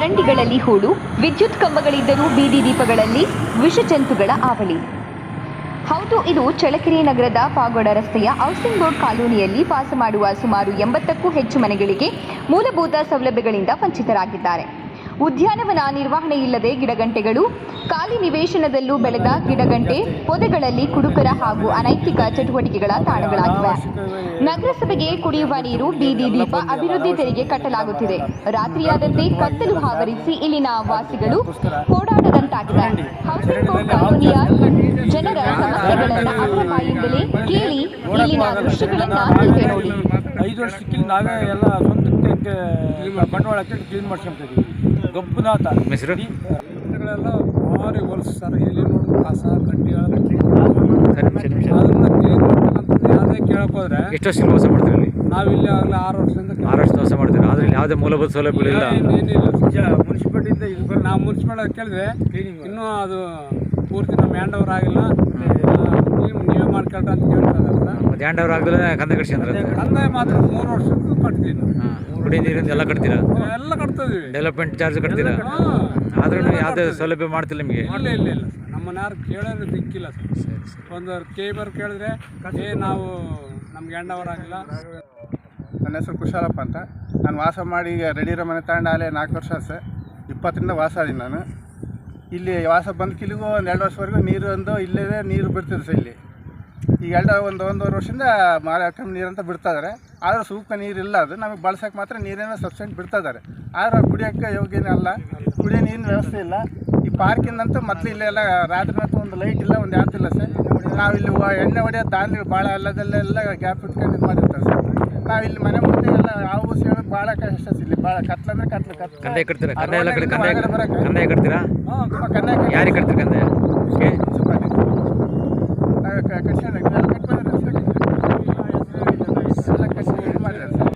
ಮನೆಗಳಲ್ಲಿ ಹೂಳು, ವಿದ್ಯುತ್ ಕಂಬಗಳಿದ್ದರೂ ಬೀದಿ ದೀಪಗಳಲ್ಲಿ ವಿಷಜಂತುಗಳ ಆವಳಿ ಹೌದು, ಇದು ಚಳಕೆರೆ ನಗರದ ಪಾಗೋಡ ರಸ್ತೆಯ ಹೌಸಿಂಗ್ ಬೋರ್ಡ್ ಕಾಲೋನಿಯಲ್ಲಿ ವಾಸ ಮಾಡುವ ಸುಮಾರು ಎಂಬತ್ತಕ್ಕೂ ಹೆಚ್ಚು ಮನೆಗಳಿಗೆ ಮೂಲಭೂತ ಸೌಲಭ್ಯಗಳಿಂದ ವಂಚಿತರಾಗಿದ್ದಾರೆ. ಉದ್ಯಾನವನ ನಿರ್ವಹಣೆ ಇಲ್ಲದೆ ಗಿಡಗಂಟೆಗಳು, ಖಾಲಿ ನಿವೇಶನದಲ್ಲೂ ಬೆಳೆದ ಗಿಡಗಂಟೆ, ಪೊದೆಗಳಲ್ಲಿ ಕುಡುಕರ ಹಾಗೂ ಅನೈತಿಕ ಚಟುವಟಿಕೆಗಳ ತಾಣಗಳಾಗಿವೆ. ನಗರಸಭೆಗೆ ಕುಡಿಯುವ ನೀರು, ಬೀದಿ ದೀಪ ಅಭಿವೃದ್ಧಿ ತೆರಿಗೆ ಕಟ್ಟಲಾಗುತ್ತಿದೆ. ರಾತ್ರಿಯಾದಂತೆ ಕತ್ತಲು ಆವರಿಸಿ ಇಲ್ಲಿನ ವಾಸಿಗಳು ಓಡಾಡದಂತಾಗಿದೆ. ಹೌಸಿಂಗ್ ಬೋರ್ಡ್ ಕಾಲೋನಿಯ ಜನರ ಸಮಸ್ಯೆಗಳನ್ನು ಅಕ್ರಮಾಯಿಂದಲೇ ಕೇಳಿ ಇಲ್ಲಿನ ದೃಶ್ಯಗಳನ್ನ ಐದು ವರ್ಷಕ್ಕೆ ನಾವೇ ಸ್ವಂತಕ್ಕೆ ಬಂಡವಾಳ ಕ್ಲೀನ್ ಮಾಡ್ಸ್ಕೊಂತಿದ್ವಿ ಗಬ್ಬುನಾಥ. ಹೆಸರು? ರಸ್ತೆಗಳೆಲ್ಲ ಭಾರಿ ಹೊಲಸು ಸರ್. ಎಲ್ಲಿ ನೋಡಿದ್ರು ಕಸ ಕಡ್ಡಿ ಸರ್ ನಿಮಿಷ ನಿಮಿಷ. ಅದನ್ನ ಕ್ಲೀನ್ ಮಾಡ್ತಕ್ಕಂಥದ್ದು ಯಾವುದೇ ಕೇಳಕ್ಕೋದ್ರೆ ಎಷ್ಟು ವರ್ಷದಿಂದ ವಾಸ ಮಾಡ್ತೀರಿ ಇಲ್ಲಿ? ನಾವಿಲ್ಲಿ ಆಗಲೇ ಆರು ವರ್ಷದಿಂದ ಆರು ವರ್ಷ ವಾಸ ಮಾಡ್ತೀರಿ? ಆದರೆ ಇಲ್ಲಿ ಯಾವುದೇ ಮೂಲಭೂತ ಸೌಲಭ್ಯಗಳಿಲ್ಲ. ಮುನ್ಸಿಪಾಲ್ಟಿಯಿಂದ ಇದು ನಾವು ಮುನ್ಸಿಪಾಲ್ ಕೇಳಿದ್ರೆ ಇನ್ನೂ ಅದು ಪೂರ್ತಿ ನಮ್ಮ ಹ್ಯಾಂಡ್ ಓವರ್ ಆಗಿಲ್ಲ ನೀವು ನೀವೇ ಮಾಡ್ಕೊಳ್ರಿ ಅಂತ ಕೇಳ್ತಾರಲ್ಲ. ಓವರ್ ಆಗದಲ್ಲೇ ಕಂದ ಕಟ್ಸ್ಕೊಂಡ್ರೆ ಕಂದಾಯ ಮಾತ್ರ ಮೂರು ವರ್ಷಕ್ಕೂ ಕಟ್ತೀವಿ ನಾವು. ಹಾಂ ಕುಡಿ ನೀರಿಂದ ಎಲ್ಲ ಕಟ್ತೀರಾ? ಎಲ್ಲ ಕಟ್ತಿದ್ವಿ ಡೆವಲಪ್ಮೆಂಟ್ ಚಾರ್ಜ್ ಕಟ್ತೀರಾ? ಆದ್ರೂ ಯಾವುದೇ ಸೌಲಭ್ಯ ಮಾಡ್ತಿಲ್ಲ ನಿಮಗೆ? ಇಲ್ಲ ಇಲ್ಲ ಇಲ್ಲ. ಸರ್ ನಮ್ಮನ್ನ ಯಾರು ಕೇಳೋದು ದಿಕ್ಕಿಲ್ಲ ಸರ್. ಒಂದು ಕೇಬರ್ ಕೇಳಿದ್ರೆ ಏ ನಾವು ನಮ್ಗೆ ಆಗಿಲ್ಲ. ನನ್ನ ಹೆಸರು ಕುಶಾಲಪ್ಪ ಅಂತ. ನಾನು ವಾಸ ಮಾಡಿ ಈಗ ರೆಡಿರೋ ಮನೆ ತಗೊಂಡು ಅಲ್ಲೇ ನಾಲ್ಕು ವರ್ಷ ಸರ್ ಇಪ್ಪತ್ತರಿಂದ ವಾಸ ಆದೀನಿ ನಾನು. ಇಲ್ಲಿ ವಾಸ ಬಂದ ಕಿಲಿಗೂ ಒಂದು ಎರಡು ವರ್ಷವರೆಗೂ ನೀರು ಒಂದು ಇಲ್ಲೇ ನೀರು ಬಿಡ್ತಿದ್ರು ಸರ್ ಇಲ್ಲಿ. ಈಗ ಎರಡು ಒಂದು ಒಂದೂವರೆ ವರ್ಷದಿಂದ ಮಾರ ಹಾಕೊಂಡು ನೀರು ಅಂತ ಬಿಡ್ತಾ ಇದ್ದಾರೆ ಆದರೂ ಸೂಕ್ತ ನೀರಿಲ್ಲ ಅದು. ನಮಗೆ ಬಳಸೋಕೆ ಮಾತ್ರ ನೀರೇನೋ ಸಬ್ಸಿಡೆಂಟ್ ಬಿಡ್ತಾ ಇದ್ದಾರೆ ಆದರೆ ಕುಡಿಯೋಕ್ಕೆ ಯೋಗ್ಯನೇ ಅಲ್ಲ. ಕುಡಿಯೋ ನೀರಿನ ವ್ಯವಸ್ಥೆ ಇಲ್ಲ. ಈ ಪಾರ್ಕಿಂದಂತೂ ಮೊದಲು ಇಲ್ಲೆಲ್ಲ ರಾತ್ರಿ ಮತ್ತು ಒಂದು ಲೈಟ್ ಇಲ್ಲ, ಒಂದು ಯಾತಿಲ್ಲ ಸರ್. ನಾವು ಇಲ್ಲಿ ವ- ಎಣ್ಣೆ ಹೊಡೆಯೋ ದಾನಿಗಳು ಭಾಳ ಅಲ್ಲದಲ್ಲೆಲ್ಲ ಗ್ಯಾಪ್ ಇಟ್ಕೊಂಡು ಇದು ಮಾಡಿರ್ತಾರೆ ಸರ್. ನಾವು ಇಲ್ಲಿ ಮನೆ ಮುಂದೆ ಎಲ್ಲ ಹಾವು ಸೇಳಕ್ ಭಾಳ ಕಷ್ಟ ಇಲ್ಲಿ ಭಾಳ ಕತ್ಲ ಅಂದ್ರೆ ಕತ್ಲು ಕಂದಾಯ ಕಟ್ತೀರಾ? ಕಂದಾಯ ಎಲ್ಲ ಕಡೆ ಕಂದಾಯ ಕಂದಾಯ ಕಟ್ತೀರಾ? ಹ್ಞೂ ಕಂದಾಯ ಯಾರಿಗೆ ಕಟ್ತೀರ ಕಂದಾಯ? ಏ, ಸ್ವಲ್ಪ ಅಲ್ಲಿ. ಮಾಡ್ತಾರೆ ಸರ್.